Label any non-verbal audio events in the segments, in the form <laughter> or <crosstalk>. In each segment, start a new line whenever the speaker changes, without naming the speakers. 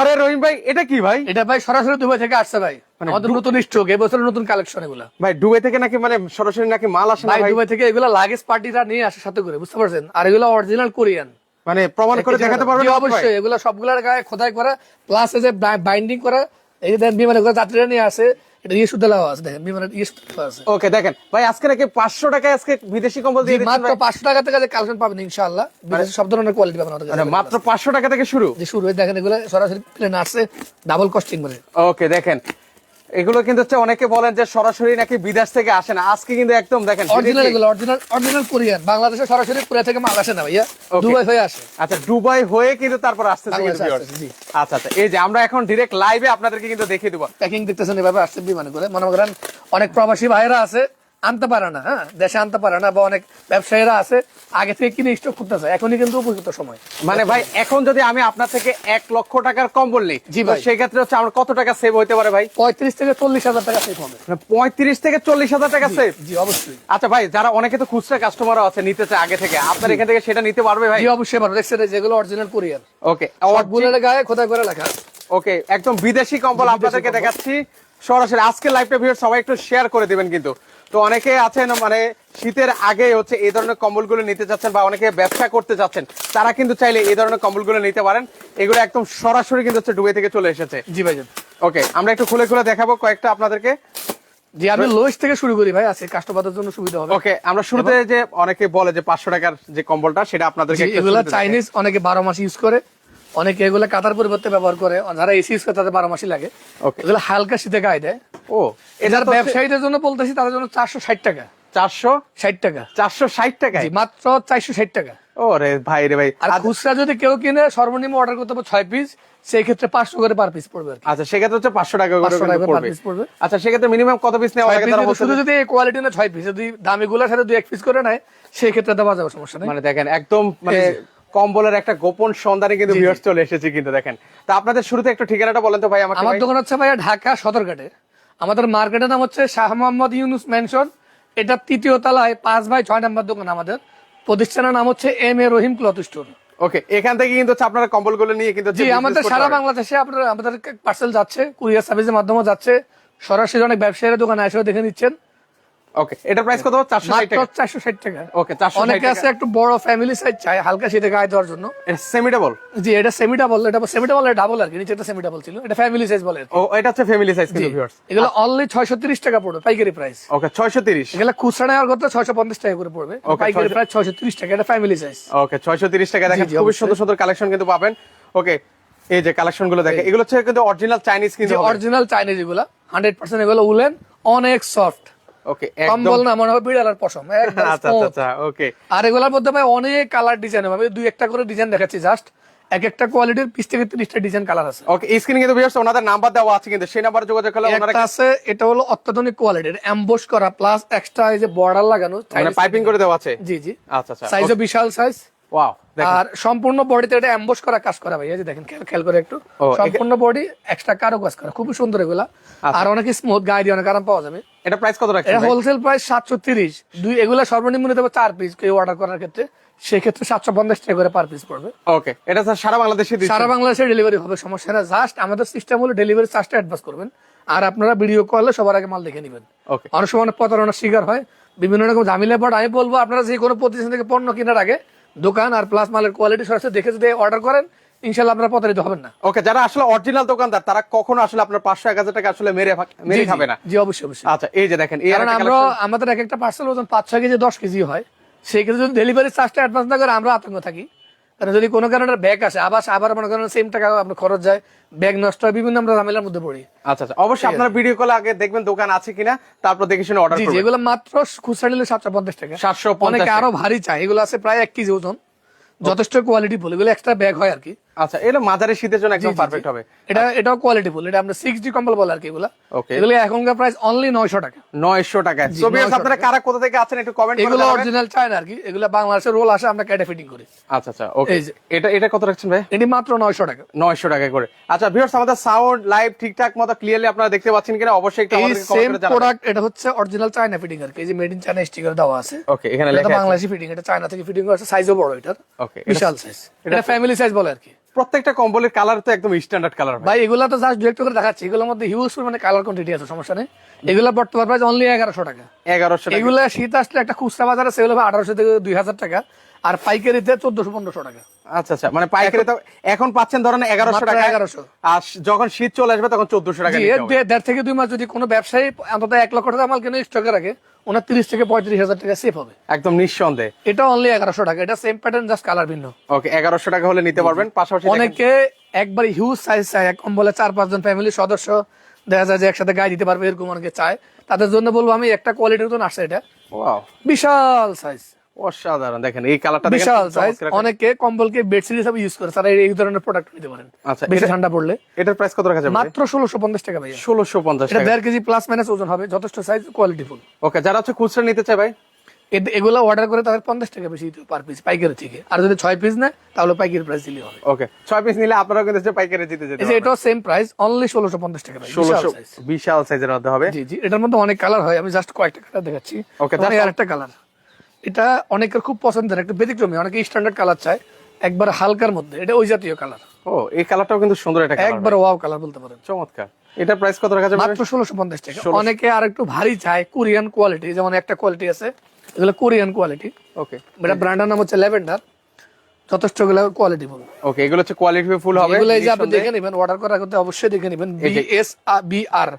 আরে রহিম ভাই এটা কি ভাই?
এটা ভাই সরাসরি দুবাই থেকে আসছে ভাই।
মানে
আমাদের নতুন স্টক এবছর নতুন কালেকশন এগুলা।
ভাই দুবাই থেকে নাকি মানে সরাসরি নাকি মাল আসে না
ভাই
ভাই?
দুবাই থেকে এগুলা লাগেজ পার্টিরা নিয়ে আসে সাথে করে বুঝতে পারছেন? আর এগুলা অরিজিনাল কোরিয়ান
মানে প্রমাণ করে দেখাতে পারবেন?
অবশ্যই এগুলো সবগুলোর গায়ে খোদাই করা প্লাস এই যে বাইন্ডিং করা এই যে দেখেন বিমানে করে যাত্রীরা নিয়ে আসে এটা ইয়ে আছে দেখেন বিমানের ইয়ে আছে।
ওকে দেখেন ভাই আজকে নাকি পাঁচশো টাকায় আজকে বিদেশি কম্বল দিয়ে
মাত্র পাঁচশো টাকা থেকে কালেকশন পাবেন ইনশাআল্লাহ। বিদেশে সব ধরনের কোয়ালিটি পাবেন আমাদের
মানে মাত্র পাঁচশো টাকা থেকে শুরু?
শুরু দেখেন এগুলো সরাসরি প্লেন আসছে ডাবল কস্টিং করে
ওকে দেখেন এগুলো কিন্তু হচ্ছে অনেকে বলেন যে সরাসরি নাকি বিদেশ থেকে আসে না। আজকে কিন্তু একদম দেখেন
অরিজিনাল এগুলো অরিজিনাল অরিজিনাল কোরিয়ান বাংলাদেশে সরাসরি কোরিয়া থেকে মাল আসে না ভাইয়া. দুবাই হয়ে আসে।
আচ্ছা দুবাই হয়ে কিন্তু তারপর
আসতে।
আচ্ছা আচ্ছা এই যে আমরা এখন ডিরেক্ট লাইভে আপনাদেরকে কিন্তু দেখিয়ে দেবো।
প্যাকিং দেখতেছেন এভাবে আসছে বিমানে করে। মনে করেন অনেক প্রবাসী ভাইরা আছে আনতে পারে না হ্যাঁ? দেশে আনতে পারে না বা অনেক ব্যবসায়ীরা আছে আগে থেকে কিনে স্টক করতেছে এখনই কিন্তু উপযুক্ত সময়।
মানে ভাই এখন যদি আমি আপনার থেকে এক লক্ষ টাকার কম বললি
জি ভাই।
সেই ক্ষেত্রে হচ্ছে আমার কত টাকা সেভ হতে পারে ভাই?
পঁয়ত্রিশ থেকে চল্লিশ হাজার টাকা সেভ হবে।
মানে পঁয়ত্রিশ থেকে চল্লিশ হাজার টাকা সেভ
জি অবশ্যই।
আচ্ছা ভাই যারা অনেকে তো খুচরা কাস্টমারও আছে নিতে চায় আগে থেকে আপনার এখান থেকে সেটা নিতে পারবে ভাই?
জি অবশ্যই পারব। দেখছেন যেগুলো অরিজিনাল কোরিয়ান
ওকে
সবগুলোর গায়ে খোদাই করে লেখা।
ওকে একদম বিদেশি কম্বল আপনাদেরকে দেখাচ্ছি। সরাসরি আজকে লাইভটা ভিডিও সবাই একটু শেয়ার করে দিবেন কিন্তু। তো অনেকে আছেন মানে শীতের আগে হচ্ছে এই ধরনের কম্বলগুলো নিতে চাচ্ছেন বা অনেকে ব্যবসা করতে চাচ্ছেন তারা কিন্তু চাইলে এই ধরনের কম্বলগুলো নিতে পারেন। এগুলো একদম সরাসরি কিন্তু হচ্ছে ডুবে থেকে চলে এসেছে।
জি ভাইজান।
ওকে আমরা একটু খুলে খুলে দেখাবো কয়েকটা আপনাদেরকে।
জি আমি লোয়েস্ট থেকে শুরু করি ভাই আজকে কাস্টমারদের জন্য সুবিধা হবে।
ওকে আমরা শুরুতে যে অনেকে বলে যে পাঁচশো টাকার যে কম্বলটা সেটা আপনাদেরকে
এগুলা। চাইনিজ অনেকে বারো মাস ইউজ করে অনেকে এগুলা কাতার পরিবর্তে ব্যবহার করে যারা এসি ইউজ করে তাদের বারো মাসই লাগে।
Okay.
এগুলো হালকা শীতে গায়ে দেয়
ও এটা
এটার ব্যবসায়ীদের জন্য বলতেছি তাদের জন্য চারশো ষাট টাকা।
চারশো?
ষাট টাকা।
চারশো ষাট টাকায়?
মাত্র চারশো ষাট টাকা।
ও রে ভাই রে ভাই
আর খুচরা যদি কেউ কিনে সর্বনিম্ন অর্ডার করতে হবে ছয় পিস সেই ক্ষেত্রে পাঁচশো করে পার পিস পড়বে
আচ্ছা সেক্ষেত্রে হচ্ছে পাঁচশো টাকা করে
500 টাকা
কিন্তু
per
পড়বে। আচ্ছা সেক্ষেত্রে মিনিমাম কত পিস নেওয়া লাগে
শুধু যদি কোয়ালিটি না ছয় পিস যদি দামি গুলার সাথে দুই এক পিস করে নেয় সেই ক্ষেত্রে দেওয়া যাবে সমস্যা নেই।
মানে দেখেন একদম মানে কম্বলের একটা গোপন সন্ধানে কিন্তু। ভিউয়ার্স চলে এসেছে কিন্তু দেখেন। তা আপনাদের শুরুতে একটু ঠিকানাটা বলেন তো ভাই
আমার দোকান হচ্ছে ভাইয়া ঢাকা সদরঘাটে। আমাদের মার্কেটের নাম হচ্ছে শাহ মোহাম্মদ ইউনুস ম্যানশন। এটা তৃতীয় তলায় পাঁচ বাই ছয় নম্বর দোকান আমাদের। প্রতিষ্ঠানের নাম হচ্ছে M A Rahim cloth store.
Okay এখান থেকে কিন্তু হচ্ছে আপনারা কম্বলগুলো নিয়ে কিন্তু
জি আমাদের সারা বাংলাদেশে আপনারা আমাদের পার্সেল যাচ্ছে কুরিয়ার সার্ভিসের মাধ্যমে যাচ্ছে। সরাসরি অনেক ব্যবসায়ীরা দোকানে এসে দেখে নিচ্ছেন।
ওকে এটা প্রাইস কত? চারশো ষাট
মাত্র
টাকা।
চারশো ষাট টাকা।
ওকে চারশো
অনেকে আছে একটু বড় ফ্যামিলি সাইজ চাই হালকা শীতে গায়ে দেওয়ার জন্য।
সেমি ডাবল
জি এটা সেমি ডাবল এটা সেমি ডাবল ডাবল আর কি নিচে এটা সেমি ডাবল ছিল। এটা ফ্যামিলি সাইজ বলে
ও এটা হচ্ছে ফ্যামিলি সাইজ কিন্তু ভিউয়ার্স
এগুলো অনলি ছয়শো তিরিশ টাকা পড়বে পাইকারি প্রাইস
ওকে ছয়শো তিরিশ।
এগুলো খুচরা নেওয়ার ছয়শো পঞ্চাশ টাকা করে পড়বে। পাইকারি
600
প্রাইস ছয়শো তিরিশ টাকা এটা ফ্যামিলি সাইজ
ওকে ছয়শো তিরিশ টাকা দেখেন
অবশ্যই।
সুন্দর সুন্দর কালেকশন কিন্তু পাবেন। ওকে এই যে কালেকশনগুলো দেখেন এগুলো হচ্ছে কিন্তু অরিজিনাল চাইনিজ কিন্তু
অরিজিনাল চাইনিজ এগুলো হান্ড্রেড পার্সেন্ট এগুলো উলেন অনেক সফট
ওকে
কম্বল না মনে হবে বিড়াল পশম
আচ্ছা আচ্ছা আচ্ছা ওকে
আর এগুলোর মধ্যে ভাই অনেক কালার ডিজাইন হবে। দুই একটা করে ডিজাইন দেখাচ্ছি জাস্ট এক একটা কোয়ালিটির বিশ থেকে তিরিশটা ডিজাইন কালার আছে।
ওকে স্ক্রিনে কিন্তু ভিউয়ার্স ওনাদের নাম্বার দেওয়া আছে কিন্তু সেই নাম্বারে যোগাযোগ করলে ওনারা
একটা আছে এটা হলো অত্যাধুনিক কোয়ালিটির এমবোস করা প্লাস এক্সট্রা এই যে বর্ডার লাগানো
মানে পাইপিং করে দেওয়া আছে?
জি জি।
আচ্ছা আচ্ছা
সাইজও বিশাল সাইজ
ওয়াও
আর সম্পূর্ণ বডিতে এটা এমবোস করা কাজ করা ভাই এই যে দেখেন খেয়াল করে একটু। সম্পূর্ণ বডি এক্সট্রা কারও কাজ করা সুন্দর এগুলা।
আচ্ছা।
আর অনেক স্মুথ গায়ে দিয়ে অনেক আরাম পাওয়া যাবে।
এটা প্রাইস কত রাখছেন
এটা হোলসেল প্রাইস সাতশো তিরিশ। দুই এগুলা সর্বনিম্ন নিতে হবে চার পিস কেউ অর্ডার করার ক্ষেত্রে। সেক্ষেত্রে সাতশো পঞ্চাশ টাকা করে পার পিস পড়বে।
ওকে এটা স্যার সারা বাংলাদেশে
সারা বাংলাদেশে ডেলিভারি হবে সমস্যা না জাস্ট আমাদের সিস্টেম হলো ডেলিভারি চার্জটা অ্যাডভান্স করবেন। আর আপনারা ভিডিও কলে সবার আগে মাল দেখে নেবেন। অনেক সময় অনেক প্রতারণার শিকার হয়। বিভিন্ন রকম ঝামেলা পড়ে আমি বলব আপনারা যে কোনো প্রতিষ্ঠান থেকে পণ্য কেনার আগে দোকান আর প্লাস মালের কোয়ালিটি সরাসরি দেখে যদি অর্ডার করেন ইনশাল্লাহ আপনারা প্রতারিত হবেন না।
ওকে যারা আসলে অরিজিনাল দোকানদার তারা কখনো আসলে আপনার পাঁচশো এক হাজার টাকা আসলে মেরে মেরে খাবে না।
জি অবশ্যই অবশ্যই।
আচ্ছা এই যে দেখেন
কারণ আমরা আমাদের এক একটা পার্সেল ওজন পাঁচ ছয় কেজি দশ কেজি হয়। সেই ক্ষেত্রে যদি ডেলিভারি চার্জটা অ্যাডভান্স না করে আমরা আতঙ্ক থাকি। কারণ যদি কোনো কারণে ব্যাগ আসে আবার আবার মনে করেন সেম টাকা আপনার খরচ যায় ব্যাগ নষ্ট হয় বিভিন্ন আমরা ঝামেলার মধ্যে পড়ি।
আচ্ছা আচ্ছা। অবশ্যই আপনারা ভিডিও কল আগে দেখবেন দোকান আছে কিনা তারপর দেখে শুনে অর্ডার করবেন।
এগুলো মাত্র খুচরা নিলে সাতশো পঞ্চাশ টাকা।
সাতশো
অনেকে আরও ভারী চাই এগুলো আছে প্রায় এক কেজি ওজন যথেষ্ট কোয়ালিটি ফুল এগুলো এক্সট্রা ব্যাগ হয় আর কি।
আচ্ছা এটা মাঝারি শীতের জন্য একদম পারফেক্ট হবে।
এটা এটাও কোয়ালিটি ফুল এটা আমরা সিক্স ডি কম্বল বলে আর কি এগুলো. এগুলো এখনকার প্রাইস অনলি নয়শো টাকা।
নয়শো টাকায়
জি,
তো ভিউয়ার্স
900
আপনারা কারা কোথা থেকে আছেন একটু কমেন্ট করে
এগুলো অরিজিনাল চায়না আর কি এগুলো বাংলাদেশের রোল আসে আমরা ক্যাটে ফিটিং করি।
আচ্ছা আচ্ছা ওকে এটা এটা কত রাখছেন ভাই?
এটি মাত্র নয়শো টাকা।
নয়শো টাকা করে। আচ্ছা ভিউয়ার্স আমাদের সাউন্ড লাইভ ঠিকঠাক মতো ক্লিয়ারলি আপনারা দেখতে পাচ্ছেন কিনা অবশ্যই একটু
সেম
কমেন্ট করে জানাবেন।
প্রোডাক্ট এটা হচ্ছে অরিজিনাল চায়না ফিটিং আর কি এই যে মেড ইন চায়না স্টিকার দেওয়া আছে।
ওকে এখানে লেখা আছে।
বাংলাদেশি ফিটিং এটা চায়না থেকে ফিটিং করা সাইজও বড় এটা
ওকে
বিশাল সাইজ এটা ফ্যামিলি সাইজ বলে আর কি।
প্রত্যেকটা কম্বলের কালার তো একদম স্ট্যান্ডার্ড কালার
ভাই। এগুলা তো জাস্ট ডিরেক্ট করে দেখাচ্ছি। এগুলোর মধ্যে হিউজ মানে কালার কোয়ান্টিটি আছে সমস্যা নেই। এগুলা বর্তমান প্রাইস অনলি এগারোশো টাকা।
এগারোশো টাকা।
এগুলা শীত আসলে একটা খুচরা বাজার আছে হবে আঠারোশো থেকে দুই হাজার টাকা। আর পাইকারিতে চোদ্দশো পনেরোশো টাকা।
আচ্ছা আচ্ছা মানে পাইকারি তো এখন পাচ্ছেন ধরেন এগারোশো টাকা
1100
আর যখন শীত চলে আসবে তখন চোদ্দশো টাকা
দেড় থেকে দুই মাস যদি কোনো ব্যবসায়ী অন্তত এক লক্ষ টাকা মাল কিনে স্টকে রাখে ওনার তিরিশ থেকে পঁয়ত্রিশ হাজার টাকা সেফ হবে।
একদম নিঃসন্দেহে।
এটা অনলি এগারোশো টাকা এটা সেম প্যাটার্ন জাস্ট কালার ভিন্ন।
ওকে এগারোশো টাকা হলে নিতে পারবেন পাশাপাশি
অনেকে একবার হিউজ সাইজ চায় এক কম্বলে চার পাঁচজন ফ্যামিলির সদস্য দেখা যায় যে একসাথে গায়ে দিতে পারবে এরকম অনেকে চায়। তাদের জন্য বলব আমি একটা কোয়ালিটির তো আসছে এটা বিশাল সাইজ
অসাধারণ। দেখেন এই কালারটা
বিশাল সাইজ অনেকে কম্বলকে বেডশিট হিসাবে ইউজ করে তারা এই ধরনের প্রোডাক্ট নিতে পারেন।
আচ্ছা
বেশি ঠান্ডা পড়লে।
এটার প্রাইস কত রাখা যাবে
মাত্র ষোলোশো পঞ্চাশ টাকা ভাইয়া।
ষোলোশো পঞ্চাশ
এটা
টাকা।
দেড় কেজি প্লাস মাইনাস ওজন হবে যথেষ্ট সাইজ কোয়ালিটি ফুল
ওকে যারা হচ্ছে খুচরা নিতে চায় ভাই?
এগুলো অর্ডার করে তাদের পঞ্চাশ টাকা বেশি দিতে পার পিস পাইকারি থেকে। আর যদি ছয় পিস নেয় তাহলে পাইকারি প্রাইস দিলে হবে।
ওকে ছয় পিস নিলে আপনারা কিন্তু পাইকারি জিতে যেতে
এটাও সেম প্রাইস অনলি ষোলোশো পঞ্চাশ টাকা ভাই, বিশাল
ষোলোশো বিশাল সাইজের মধ্যে হবে।
জি জি এটার মধ্যে অনেক কালার হয় আমি জাস্ট কয়েকটা কালার দেখাচ্ছি। ওকে
just-
আরেকটা কালার এটা অনেকের খুব পছন্দের একটা ব্যতিক্রমী অনেকে স্ট্যান্ডার্ড কালার চায় একবার হালকার মধ্যে এটা ওই জাতীয় কালার
ও এই কালারটাও কিন্তু সুন্দর একটা
একবার ওয়াও কালার বলতে পারেন।
চমৎকার। এটা প্রাইস কত রাখা যাবে?
মাত্র ষোলোশো পঞ্চাশ টাকা। অনেকে আর একটু ভারী চায় কোরিয়ান কোয়ালিটি যেমন একটা কোয়ালিটি আছে এগুলো কোরিয়ান কোয়ালিটি
ওকে
এটা ব্র্যান্ডের নাম হচ্ছে ল্যাভেন্ডার যথেষ্টগুলো কোয়ালিটি ফুল
ওকে এগুলো হচ্ছে কোয়ালিটি ফুল হবে
এগুলো এই যে আপনি দেখে নেবেন অর্ডার করার আগে অবশ্যই দেখে নেবেন বিএস বি আর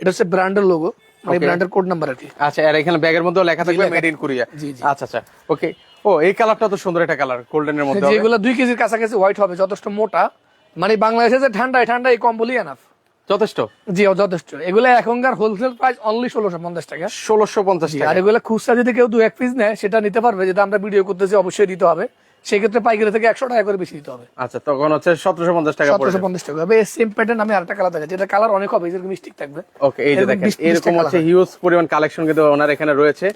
এটা হচ্ছে ব্র্যান্ডের লোগো মানে ব্র্যান্ডের কোড নাম্বার আর কি।
আচ্ছা আর এখানে ব্যাগের মধ্যেও লেখা থাকবে মেড ইন কোরিয়া
জি, জি।
আচ্ছা আচ্ছা। ওকে ও এই কালারটা তো সুন্দর একটা কালার গোল্ডেনের মধ্যে
যেগুলো দুই কেজির কাছাকাছি হোয়াইট হবে যথেষ্ট মোটা। মানে বাংলাদেশে যে ঠান্ডায় ঠান্ডা এই কম্বলই এনাফ
যথেষ্ট?
জি যথেষ্ট। এগুলো এখনকার হোলসেল প্রাইস অনলি ষোলোশো পঞ্চাশ টাকা।
ষোলোশো পঞ্চাশ
আর
টাকা।
এগুলো খুচরা যদি কেউ দু এক পিস নেয় সেটা নিতে পারবে। যেটা আমরা ভিডিও করতেছি অবশ্যই দিতে হবে। সেক্ষেত্রে পাইকারি থেকে একশো টাকা করে বেশি দিতে হবে।
আচ্ছা তখন হচ্ছে সতেরোশো পঞ্চাশ টাকা
সতেরোশো পঞ্চাশ টাকা। হবে সেম প্যাটার্ন আমি আরেকটা কালার দেখাচ্ছি। এটা কালার অনেক হবে এরকম মিস্টিক থাকবে।
ওকে এই যে দেখেন এরকম হচ্ছে হিউজ পরিমাণ কালেকশন কিন্তু ওনার এখানে রয়েছে।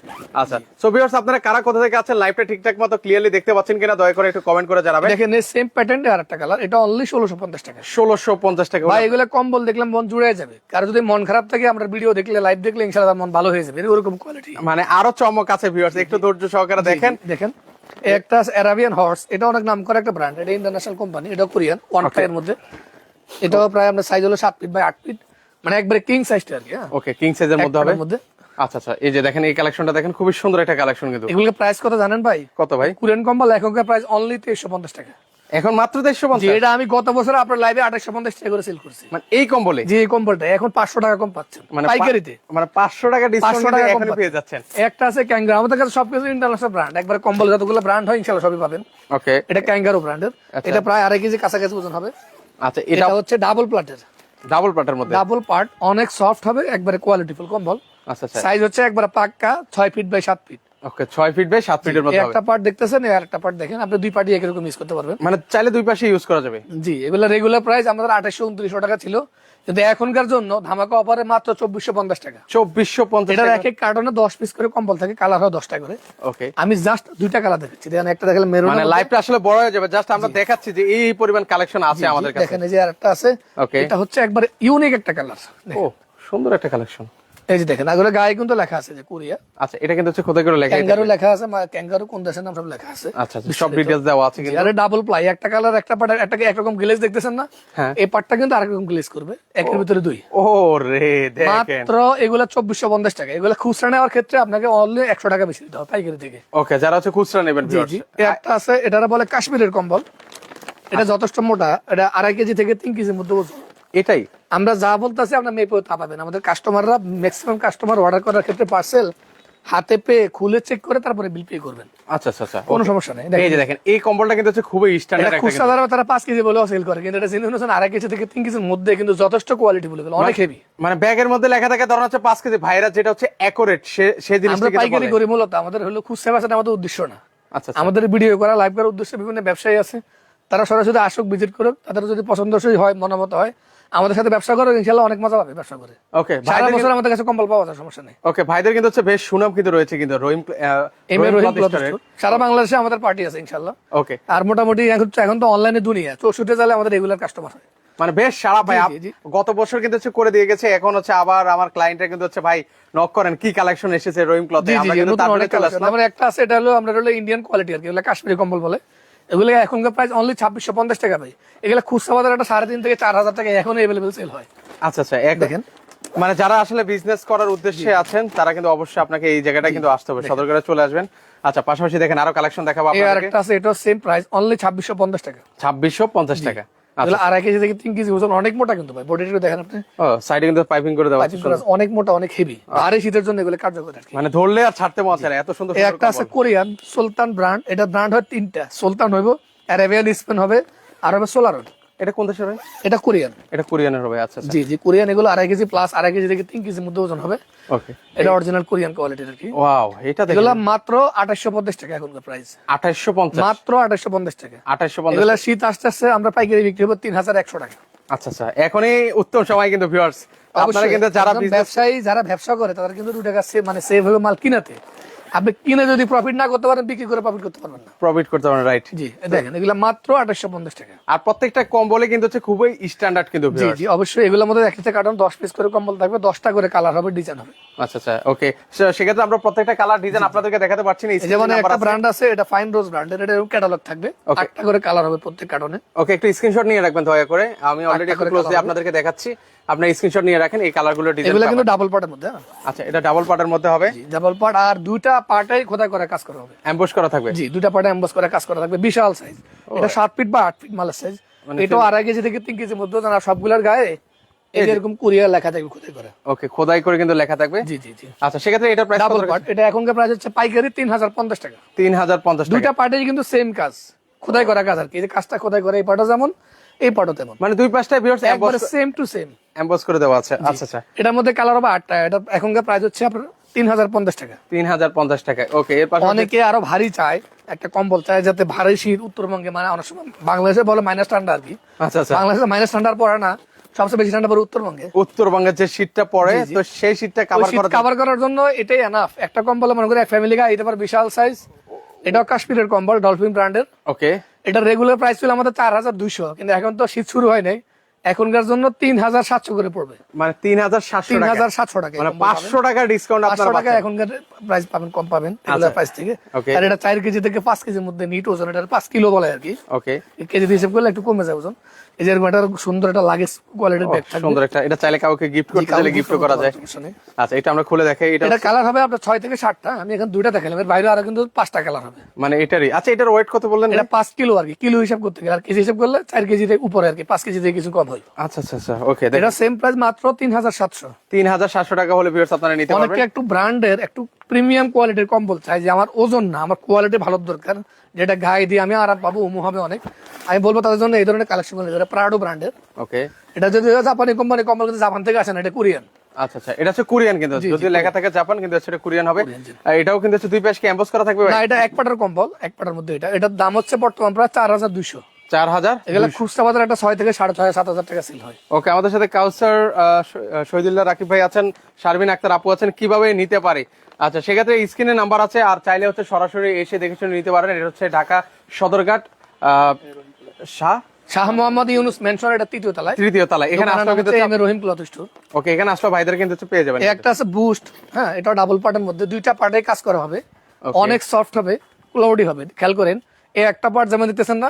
আচ্ছা সো ভিউয়ার্স আপনারা কারা কোথা থেকে আছেন লাইভটা ঠিকঠাক মতো ক্লিয়ারলি দেখতে পাচ্ছেন কিনা দয়া করে একটু কমেন্ট করে জানাবেন।
দেখেন এই সেম প্যাটার্ন আর একটা কালার এটা অনলি ষোলোশো পঞ্চাশ টাকা।
ষোলোশো পঞ্চাশ টাকা।
ভাই এগুলো কম্বল দেখলাম মন জুড়ে যাবে। কারও যদি মন খারাপ থাকে আমরা ভিডিও দেখলে লাইভ দেখলে ইনশাআল্লাহ মন ভালো হয়ে যাবে। এরকম কোয়ালিটি
মানে আরও চমক আছে ভিউয়ার্স একটু ধৈর্য সহকারে দেখেন।
দেখেন। একটা অ্যারাবিয়ান হর্স এটা অনেক নাম করা একটা ব্র্যান্ড এটা ইন্টারন্যাশনাল কোম্পানি এটা কোরিয়ান ওয়ানের মধ্যে। এটাও প্রায় আমরা সাইজ হলো সাত ফিট বাই আট ফিট মানে একবারে কিং সাইজটা আর কি হ্যাঁ।
ওকে কিং সাইজের মধ্যে হবে?
মধ্যে।
আচ্ছা আচ্ছা এই যে দেখেন এই কালেকশনটা দেখেন খুবই সুন্দর একটা কালেকশন কিন্তু।
এগুলোর প্রাইস কত জানেন ভাই?
কত ভাই?
কোরিয়ান কম্বল এখনকার প্রাইস অনলি তেইশশো পঞ্চাশ টাকা।
এখন মাত্র দেড়শো পঞ্চাশ।
এটা আমি গত বছর আপনার লাইভে আঠাশশো পঞ্চাশ টাকা করে সেল করছি।
মানে এই কম্বলে?
যে এই কম্বলটা এখন পাঁচশো টাকা কম পাচ্ছেন।
মানে
পাইকারিতে।
মানে পাঁচশো টাকা
500
ডিসকাউন্ট
টাকা কম
পেয়ে যাচ্ছেন।
একটা আছে ক্যাঙ্গার আমাদের কাছে সবকিছু ইন্টারন্যাশনাল ব্র্যান্ড একবার কম্বল যতগুলো ব্র্যান্ড হয় ইনশাল্লাহ সবই পাবেন।
ওকে।
এটা ক্যাঙ্গারো ব্র্যান্ডের
আচ্ছা।
এটা প্রায় আড়াই কেজি কাছাকাছি ওজন হবে।
আচ্ছা এটা
হচ্ছে ডাবল প্লাটের
ডাবল পাটার মধ্যে?
ডাবল পার্ট অনেক সফট হবে একবারে কোয়ালিটিফুল কম্বল।
আচ্ছা আচ্ছা।
সাইজ হচ্ছে একবারে পাক্কা ছয় ফিট বাই সাত ফিট
ওকে ফিট বাই সাত ফিটের মধ্যে
একটা পার্ট দেখতেছেন এই আরেকটা পার্ট দেখেন। আপনি দুই পার্টি একরকম ইউজ করতে পারবেন।
মানে চাইলে দুই পাশে ইউজ করা যাবে।
জি এগুলো রেগুলার প্রাইস আমাদের টাকা ছিল। কিন্তু এখনকার জন্য ধামাকা অফারে মাত্র চব্বিশশো পঞ্চাশ টাকা। এক এক কার্টনে দশ পিস করে কম্বল থাকে কালার হয় দশটা করে।
ওকে
আমি জাস্ট দুইটা কালার দেখাচ্ছি। দেখেন একটা দেখালে মেরুন
মানে লাইভটা আসলে বড় হয়ে যাবে। জাস্ট আমরা দেখাচ্ছি যে এই পরিমাণ কালেকশন আছে আমাদের কাছে।
দেখেন এই যে আরেকটা আছে
Okay.
এটা হচ্ছে একবার ইউনিক একটা কালার
ও সুন্দর একটা কালেকশন
এই যে দেখেন আগলে গায়ে কিন্তু লেখা আছে যে কোরিয়া।
আচ্ছা এটা কিন্তু হচ্ছে খোদাই করে লেখা
ক্যাঙ্গারু লেখা আছে ক্যাঙ্গারু কোন দেশের নাম সব লেখা আছে।
আচ্ছা আচ্ছা সব ডিটেলস দেওয়া আছে কিন্তু।
আরে ডাবল প্লাই একটা কালার একটা পার্ট একটা একরকম গ্লেজ দেখতেছেন না?
হ্যাঁ।
এই পার্টটা কিন্তু আরেকরকম গ্লেজ করবে একের ভিতরে দুই।
ও রে দেখেন।
মাত্র এগুলা চব্বিশশো পঞ্চাশ টাকা। এগুলা খুচরা নেওয়ার ক্ষেত্রে আপনাকে অনলি একশো টাকা বেশি দিতে হবে পাইকারি থেকে।
ওকে যারা হচ্ছে খুচরা নেবেন
জি জি একটা আছে এটারা বলে কাশ্মীরের কম্বল। এটা যথেষ্ট মোটা এটা আড়াই কেজি থেকে তিন কেজির মধ্যে ওজন।
এটাই।
আমরা যা বলতেছি আমরা মেপেও তা পাবেন। আমাদের কাস্টমাররা ম্যাক্সিমাম কাস্টমার অর্ডার করার ক্ষেত্রে পার্সেল হাতে পেয়ে খুলে চেক করে তারপরে বিল পে করবেন।
আচ্ছা আচ্ছা আচ্ছা।
কোনো সমস্যা নেই।
এই যে দেখেন এই কম্বলটা কিন্তু হচ্ছে খুবই স্ট্যান্ডার্ড একটা
খুচরা দ্বারা তারা কেজি বলেও সেল করে কিন্তু এটা আড়াই কেজি থেকে কেজির মধ্যে কিন্তু যথেষ্ট কোয়ালিটি বলে অনেক হেভি
মানে ব্যাগের মধ্যে লেখা থাকে ধরুন হচ্ছে পাঁচ কেজি ভাইরাস যেটা হচ্ছে অ্যাকোরেট সে
আমরা পাইকারি করি মূলত আমাদের হলো খুচরা আমাদের উদ্দেশ্য না।
আচ্ছা আচ্ছা।
আমাদের ভিডিও করা লাইভ করার উদ্দেশ্যে বিভিন্ন ব্যবসায়ী আছে। তারা সরাসরি আসুক ভিজিট করুক তাদের যদি পছন্দসই হয় মনোমত হয় আমাদের সাথে ব্যবসা করো ইনশাল্লাহ অনেক মজা পাবে ব্যবসা করে।
ওকে
সারা
ভাইদের
বছর আমাদের কাছে কম্বল পাওয়া যায় সমস্যা নেই।
ওকে ভাইদের কিন্তু হচ্ছে বেশ সুনাম কিন্তু রয়েছে কিন্তু রহিম
এম এ রহিম। সারা বাংলাদেশে আমাদের পার্টি আছে ইনশাল্লাহ।
ওকে
আর মোটামুটি এখন তো- এখন তো অনলাইনে দুনিয়া তো চৌষট্টি জালে আমাদের রেগুলার কাস্টমার হয়।
মানে বেশ সারা
জি।
গত বছর কিন্তু হচ্ছে করে দিয়ে গেছে এখন হচ্ছে আবার আমার ক্লায়েন্টরা কিন্তু হচ্ছে ভাই নক করেন কি কালেকশন এসেছে রহিম ক্লথে আমরা কিন্তু তারপরে চলে। আসলাম।
একটা আছে এটা হলো আমরা হলো ইন্ডিয়ান কোয়ালিটি আর কি কাশ্মীরি কম্বল বলে। এগুলো এখনকার প্রাইস অনলি ছাব্বিশশো পঞ্চাশ টাকা ভাই। এগুলো খুচরা বাজার একটা সাড়ে তিন থেকে চার হাজার টাকা এখন এভেলেবেল সেল হয়।
আচ্ছা আচ্ছা এক
দেখেন।
মানে যারা আসলে বিজনেস করার উদ্দেশ্যে আছেন তারা কিন্তু অবশ্যই আপনাকে এই জায়গাটা কিন্তু আসতে হবে। সদরঘাটে চলে আসবেন। আচ্ছা পাশাপাশি দেখেন আরও কালেকশন দেখাবো আপনাদের
একটা আছে এটা সেম প্রাইস অনলি ছাব্বিশশো পঞ্চাশ টাকা।
ছাব্বিশশো পঞ্চাশ টাকা।
এগুলো আড়াই কেজি থেকে তিন কেজি ওজন অনেক মোটা কিন্তু ভাই। বডিটা দেখেন আপনি।
সাইডে কিন্তু পাইপিং করে দেওয়া
অনেক মোটা অনেক হেভি ভারী শীতের জন্য এগুলো কার্যকর আর
মানে ধরলে আর ছাড়তে মন চায় এত সুন্দর
একটা আছে কোরিয়ান সুলতান ব্র্যান্ড এটা ব্র্যান্ড হয় তিনটা। সুলতান হইব অ্যারাবিয়ান স্পেন হবে আর হবে সোলারন
এটা কোন দেশের ভাই
এটা কোরিয়ান।
এটা কোরিয়ানের হবে আচ্ছা আচ্ছা।
জি জি কোরিয়ান এগুলো আড়াই কেজি প্লাস আড়াই কেজি থেকে তিন কেজির মধ্যে ওজন হবে।
ওকে
এটা অরিজিনাল কোরিয়ান কোয়ালিটির আর কি।
ওয়াও এটা
এগুলো মাত্র আঠাশশো পঞ্চাশ টাকা এখনকার প্রাইস
আঠাইশশো পঞ্চাশ?
মাত্র আঠাশশো পঞ্চাশ টাকা।
আঠাইশশো পঞ্চাশ।
এগুলো শীত আস্তে আস্তে আমরা পাইকারি বিক্রি হাজার একশো টাকা।
আচ্ছা আচ্ছা। এখনই উত্তম সময় কিন্তু ভিউয়ার্স আপনারা কিন্তু যারা
ব্যবসায়ী যারা ব্যবসা করে তাদের কিন্তু দু টাকা মানে সেভ হবে মাল কিনাতে। আপনি কিনে যদি প্রফিট না করতে পারেন বিক্রি করে প্রফিট করতে পারবেন না।
প্রফিট করতে পারেন রাইট
জি দেখেন এগুলো মাত্র আঠাশশো পঞ্চাশ টাকা।
আর প্রত্যেকটা কম্বলে কিন্তু হচ্ছে খুবই স্ট্যান্ডার্ড কিন্তু
জি জি অবশ্যই এগুলোর মধ্যে এক একটা কার্টন দশ পিস করে কম্বল থাকবে দশটা করে কালার হবে ডিজাইন হবে।
আচ্ছা আচ্ছা ওকে সেক্ষেত্রে আমরা প্রত্যেকটা কালার ডিজাইন আপনাদেরকে দেখাতে পারছি না
যেমন একটা ব্র্যান্ড আছে এটা ফাইন রোজ ব্র্যান্ডের এটা ক্যাটালগ থাকবে. আটটা করে কালার হবে প্রত্যেক কার্টনে
ওকে একটু স্ক্রিনশট নিয়ে রাখবেন দয়া করে। আমি অলরেডি ক্লোজলি আপনাদেরকে দেখাচ্ছি। আপনি স্ক্রিনশট নিয়ে রাখেন এই কালারগুলো
এগুলো কিন্তু ডাবল পার্টের মধ্যে হ্যাঁ?
আচ্ছা এটা ডাবল পার্টের মধ্যে হবে?
ডাবল পার্ট আর দুইটা পার্টাই খোদাই করে কাজ করা হবে।
অ্যাম্বুশ করা থাকবে?
জি দুইটা পার্টে এমবস করে কাজ করা থাকবে বিশাল সাইজ এটা সাত ফিট বা আট ফিট মালের সাইজ
মানে
এটাও আড়াই কেজি থেকে তিন কেজির মধ্যে আর সবগুলোর গায়ে এরকম কুরিয়ার লেখা থাকবে খোদাই করে।
ওকে খোদাই করে কিন্তু লেখা থাকবে?
জি জি জি।
আচ্ছা সেক্ষেত্রে এটা প্রাইস
ডাবল পার্ট এটা এখনকার প্রাইস হচ্ছে পাইকারি তিন হাজার পঞ্চাশ টাকা।
তিন হাজার পঞ্চাশ টাকা।
দুইটা পার্টেই কিন্তু সেম কাজ। খোদাই করা কাজ আর কি এই যে কাজটা খোদাই করে এই পার্টও যেমন এই পার্টও তেমন।
মানে দুই পাঁচটা ভিউয়ার্স
একবারে সেম টু সেম
এমবস করে দেওয়া আছে। আচ্ছা আচ্ছা।
এটার মধ্যে কালার হবে আটটা। এটা এখনকার প্রাইস হচ্ছে আপনার তিন হাজার পঞ্চাশ টাকা।
তিন হাজার পঞ্চাশ টাকা। ওকে এর পাশে
অনেকে আরও ভারী চায়। একটা কম্বল চায় যাতে ভারী শীত উত্তরবঙ্গে মানে অনেক সময় বাংলাদেশে বলে মাইনাস ঠান্ডা আর কি।
আচ্ছা আচ্ছা।
বাংলাদেশে মাইনাস ঠান্ডা পড়ে না। সবচেয়ে বেশি ঠান্ডা পড়ে উত্তরবঙ্গে।
উত্তরবঙ্গের যে শীতটা পড়ে তো সেই শীতটা কভার করা
কভার করার জন্য এটাই এনাফ একটা কম্বল মনে করে এক ফ্যামিলি গায়ে এটা পারে বিশাল সাইজ এটাও কাশ্মীরের কম্বল ডলফিন ব্র্যান্ডের
ওকে
এটা রেগুলার প্রাইস ছিল আমাদের চার হাজার দুইশো, কিন্তু এখন তো শীত শুরু হয় নাই। এখনকার জন্য তিন হাজার সাতশো করে পড়বে।
মানে তিন হাজার সাতশো
তিন হাজার সাতশো টাকা
মানে পাঁচশো টাকা ডিসকাউন্ট
পাঁচশো টাকা এখনকার প্রাইস পাবেন কম পাবেন প্রাইস থেকে। আর এটা চার কেজি থেকে পাঁচ কেজির মধ্যে নিট ওজন এটা পাঁচ কিলো বলে আর কি।
ওকে
কেজি হিসেব করলে একটু কমে যায় ওজন। এই যে একটা সুন্দর একটা লাগেজ কোয়ালিটির ব্যাগ থাকবে।
সুন্দর একটা। এটা চাইলে কাউকে গিফট করতে চাইলে গিফট করা যায়। আচ্ছা এটা আমরা খুলে দেখাই। এটা
এটা কালার হবে আপনার ছয় থেকে সাতটা। আমি এখন দুইটা দেখালাম। এর বাইরে আরও কিন্তু পাঁচটা কালার হবে।
মানে এটারই। আচ্ছা এটার ওয়েট কত বললেন
এটা পাঁচ কিলো আর কি। কিলো হিসাব করতে গেলে। আর কেজি হিসাব করলে চার কেজি থেকে উপরে আর কি। পাঁচ কেজি থেকে কিছু কম
আচ্ছা আচ্ছা আচ্ছা ওকে
এটা সেম প্রাইস মাত্র তিন হাজার সাতশো।
তিন হাজার সাতশো টাকা হলে ভিউয়ার্স আপনারা নিতে
অনেকে একটু ব্র্যান্ডের একটু প্রিমিয়াম কোয়ালিটির কম্বল চাই যে আমার ওজন না আমার কোয়ালিটি ভালো দরকার। যেটা গায়ে দিয়ে আমি আরাম পাবো উমু হবে অনেক। আমি বলব তাদের জন্য এই ধরনের কালেকশন প্রাডো ব্র্যান্ডের
ওকে
এটা যদি জাপানি কোম্পানি কম্বল কিন্তু জাপান থেকে আসে না এটা কোরিয়ান
আচ্ছা আচ্ছা এটা হচ্ছে কোরিয়ান কিন্তু। যদি লেখা থাকে জাপান কিন্তু সেটা কোরিয়ান হবে। এটাও কিন্তু দুই পাশ কি এমবস করা থাকবে
না এটা এক পাটার কম্বল এক পাটার মধ্যে এটা। এটার দাম হচ্ছে বর্তমান প্রায় চার হাজার দুইশো।
চার হাজার
এগুলো খুচরা বাজার একটা ছয় থেকে সাড়ে ছয় সাত হাজার টাকা সেল হয়।
ওকে আমাদের সাথে কাউসার শহীদুল্লাহ রাকিব ভাই আছেন আক্তার আপু আছেন কীভাবে নিতে পারে? আচ্ছা সেক্ষেত্রে স্ক্রিনে নাম্বার আছে আর চাইলে হচ্ছে সরাসরি এসে দেখে শুনে নিতে পারেন এটা হচ্ছে ঢাকা সদরঘাট শাহ
শাহ মোহাম্মদ ইউনুস মেনশন এটা তৃতীয় তলায়।
তৃতীয় তলা এখানে আসলে কিন্তু
এ রহিম ক্লথ স্টোর
ওকে এখানে আসলে ভাইদের কিন্তু পেয়ে যাবেন।
একটা আছে বুস্ট হ্যাঁ এটা ডাবল পার্টের মধ্যে দুইটা পার্টে কাজ করা হবে। অনেক সফট হবে ক্লাউডি হবে খেয়াল করেন। এই একটা পার্ট যেমন দিতেছেন না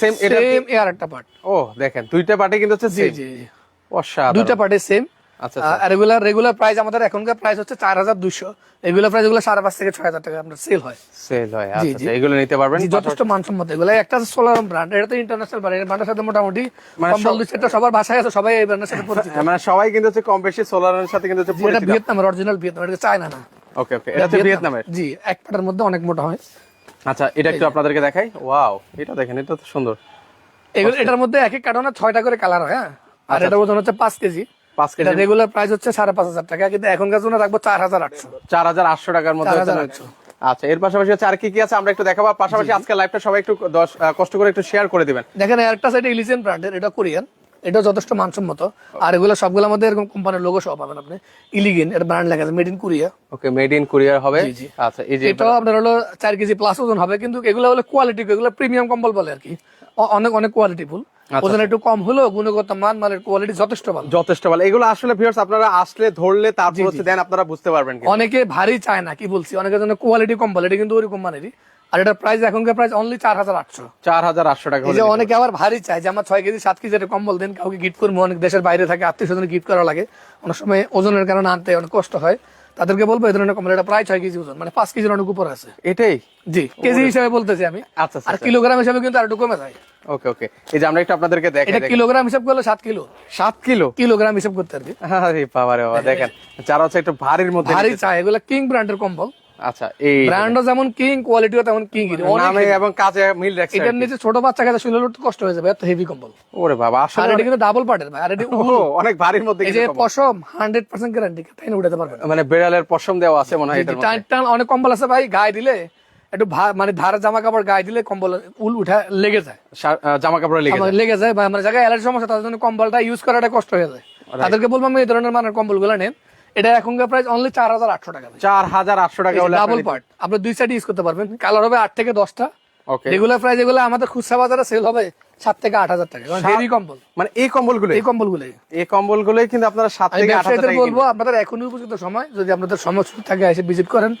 সেম এটা
সেম এ একটা পার্ট
ও দেখেন দুইটা পার্টি কিন্তু হচ্ছে
জি জি।
অসাধারণ।
দুইটা পার্টে সেম
আচ্ছা
রেগুলার রেগুলার প্রাইস আমাদের এখনকার প্রাইস হচ্ছে চার হাজার দুইশো। রেগুলার প্রাইস এগুলো সাড়ে পাঁচ থেকে ছয় হাজার টাকা আপনার সেল হয়।
সেল হয় আচ্ছা। আচ্ছা, এগুলো নিতে পারবেন।
যথেষ্ট মানসম্মত। এগুলো একটা আছে সোলার ব্র্যান্ড এটা তো ইন্টারন্যাশনাল ব্র্যান্ড এই ব্র্যান্ডের সাথে মোটামুটি
মানে
কম্বল দুই সেটটা সবার বাসায় আছে সবাই এই ব্র্যান্ডের সাথে পরিচিত।
হ্যাঁ, মানে সবাই কিন্তু হচ্ছে কম বেশি সোলারের সাথে কিন্তু হচ্ছে
এটা ভিয়েতনামের অরিজিনাল ভিয়েতনাম এটা চায়না না।
ওকে ওকে এটা হচ্ছে ভিয়েতনামের
জি এক পাটার মধ্যে অনেক মোটা হয়।
আচ্ছা এটা একটু আপনাদেরকে দেখাই। ওয়াও এটা দেখেন এটা তো সুন্দর।
এগুলো এটার মধ্যে এক এক কার্টনে ছয়টা করে কালার হয় হ্যাঁ? আর এটা ওজন হচ্ছে পাঁচ কেজি।
পাঁচ কেজি।
রেগুলার প্রাইস হচ্ছে সাড়ে পাঁচ হাজার টাকা কিন্তু এখনকার জন্য রাখব চার হাজার আটশো।
চার হাজার আটশো টাকার মধ্যে আচ্ছা এর পাশাপাশি হচ্ছে আর কি কি আছে? আমরা একটু দেখাবো পাশাপাশি আজকে লাইভটা সবাই একটু কষ্ট করে একটু শেয়ার করে দিবেন।
দেখেন একটা সাইড ইলিজেন ব্র্যান্ডের এটা কোরিয়ান এটা যথেষ্ট মানসম্মত। আর এগুলো সবগুলো আমাদের এরকম কোম্পানির লোগো সহ পাবেন আপনি। ইলিগিন এটা ব্র্যান্ড লেখা আছে made in Korea
okay made in Korea হবে। আচ্ছা এই যে
এটাও আপনার হলো চার কেজি প্লাস ওজন হবে কিন্তু এগুলো হলো কোয়ালিটি এগুলো প্রিমিয়াম কম্বল বলে আর কি। অনেক অনেক কোয়ালিটি ফুল।
আচ্ছা,
ওজন একটু কম হলেও গুণগত মান মানের কোয়ালিটি যথেষ্ট ভালো।
যথেষ্ট ভালো। এগুলো আসলে ভিউয়ার্স আপনারা আসলে ধরলে তারপর হচ্ছে দেন আপনারা বুঝতে পারবেন
অনেকে ভারী চায় না কি বলছি? অনেকের জন্য কোয়ালিটি কম্বল এটা কিন্তু ওরকম মানেরই। আর এটার প্রাইস এখনকার প্রাইস অনলি চার হাজার আটশো।
চার হাজার আটশো টাকা
যে অনেকে আবার ভারী চায় যে আমার ছয় কেজি সাত কেজি একটা কম্বল দেন কাউকে গিফট করব অনেক দেশের বাইরে থাকে আত্মীয় স্বজন গিফট করা লাগে। অনেক সময় ওজনের কারণে আনতে অনেক কষ্ট হয়। তাদেরকে বলব এই ধরনের কমলা এটা প্রায় ছয় কেজি ওজন মানে পাঁচ কেজির অনেক উপর আছে।
এটাই?
জি কেজি হিসাবে বলতেছি আমি।
আচ্ছা
আর
আচ্ছা।
কিলোগ্রাম হিসাবে কিন্তু আর একটু কমে যায়।
ওকে ওকে। এই যে আমরা একটু আপনাদেরকে
এটা কিলোগ্রাম হিসাব করলে সাত কিলো।
সাত কিলো?
কিলোগ্রাম হিসাব করতে আর কি
আরে বাবা রে বাবা দেখেন। যারা হচ্ছে একটু ভারীর মধ্যে
ভারী চাই এগুলো কিং ব্র্যান্ডের কম্বল।
আচ্ছা এই
ব্র্যান্ডও যেমন কিং কোয়ালিটিও তেমন কিং
নামে এবং কাজে মিল রাখছে
এটার নিচে ছোট বাচ্চা কাছে কষ্ট হয়ে যাবে এত হেভি কম্বল।
ওরে বাবা আসলে
এটা কিন্তু ডাবল পার্টের ভাই আর এটা
অনেক ভারীর মধ্যে
এই যে পশম হান্ড্রেড পার্সেন্ট গ্যারান্টি তাই না উঠাতে পারবেন
মানে বেড়ালের পশম দেওয়া আছে মনে হয় এটার মধ্যে।
টান টান অনেক কম্বল আছে ভাই গায়ে দিলে একটু মানে ধার জামা কাপড় গায়ে দিলে কম্বল উল উঠা লেগে যায়।
জামা কাপড়ে লেগে
আমার লেগে যায় বা আমার জায়গায় অ্যালার্জি সমস্যা তাদের জন্য কম্বলটা ইউজ করাটা কষ্ট হয়ে যায়। তাদেরকে বলব আমি এই ধরনের মানের কম্বলগুলো নেন। এটা এখনকার প্রাইস অনলি চার হাজার আটশো টাকা
চার হাজার আটশো টাকা
ডাবল পার্ট আপনি দুই সাইড ইউজ করতে পারবেন। কালার হবে আট থেকে দশটা।
ওকে
রেগুলার প্রাইস এগুলো আমাদের খুচরা বাজারে সেল হবে সাত থেকে আট হাজার টাকা। হেভি কম্বল।
মানে এই কম্বলগুলো
এই কম্বলগুলো
এই কম্বলগুলোই কিন্তু আপনারা সাত থেকে আট হাজার
বলব আপনাদের এখনই উপযুক্ত সময়। যদি আপনাদের সময় সুযোগ থাকে এসে ভিজিট করেন.